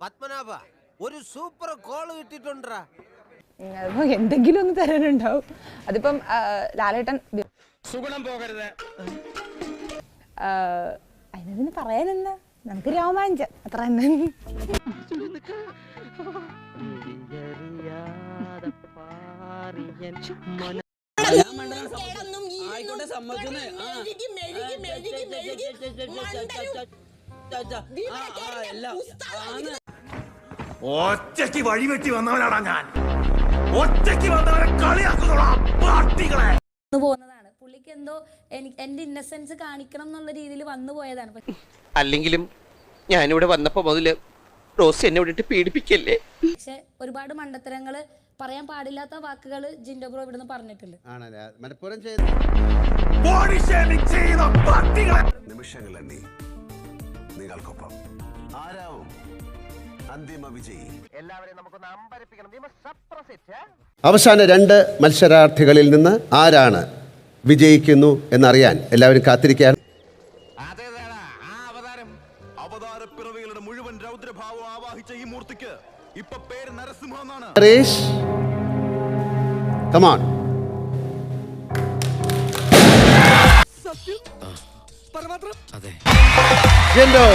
പത്മനാഭ ഒരു super call കിട്ടിട്ടുണ്ടാ എന്തെങ്കിലും ഒന്ന് തരാനുണ്ടാവും അതിപ്പം ലാലേട്ടൻ സുഗുണം പോകരുത് അതിനതിന് പറയാനെന്താ നമുക്ക് രോമാഞ്ചം അത്ര തന്നെ ആയിക്കോട്ടെ സമ്മതിക്കുന്നേ. ഒറ്റയ്ക്ക് വഴിവെട്ടി വന്നവനാടാ ഞാൻ. ഒറ്റയ്ക്ക് വന്നവരെ കളിയാക്കുന്നോളാ പാർട്ടികളെ. പോകുന്നതാണ് പുള്ളിക്ക് എന്തോ എന്റെ ഇന്നസെൻസ് കാണിക്കണം എന്നുള്ള രീതിയിൽ വന്നു പോയതാണ്. അല്ലെങ്കിലും ഞാനിവിടെ വന്നപ്പോ മുതൽ റോസ് എന്നെ വിട്ടിട്ട് പീഡിപ്പിക്കല്ലേ? പക്ഷെ ഒരുപാട് മണ്ടത്തരങ്ങൾ പറയാൻ പാടില്ലാത്ത വാക്കുകൾ ജിൻഡോ ബ്രോ ഇവിടുന്ന് പറഞ്ഞിട്ടുണ്ട്. ആണല്ലേ? മലപ്പുറം ചെയ്ത്. ബോഡി നിങ്ങൾക്കൊപ്പം ആരാവും? അന്തിമ വിജയി. അവസാന രണ്ട് മത്സരാർത്ഥികളിൽ നിന്ന് ആരാണ് വിജയിക്കുന്നു എന്നറിയാൻ എല്ലാവരും കാത്തിരിക്കാൻ അവതാരം. പിറവികളുടെ മുഴുവൻ രൗദ്രഭാവം ആവാഹിച്ച ഈ മൂർത്തിക്ക് ഇപ്പൊ പേര് നരസിംഹം എന്നാണ് കമാൺ ജിൻഡോ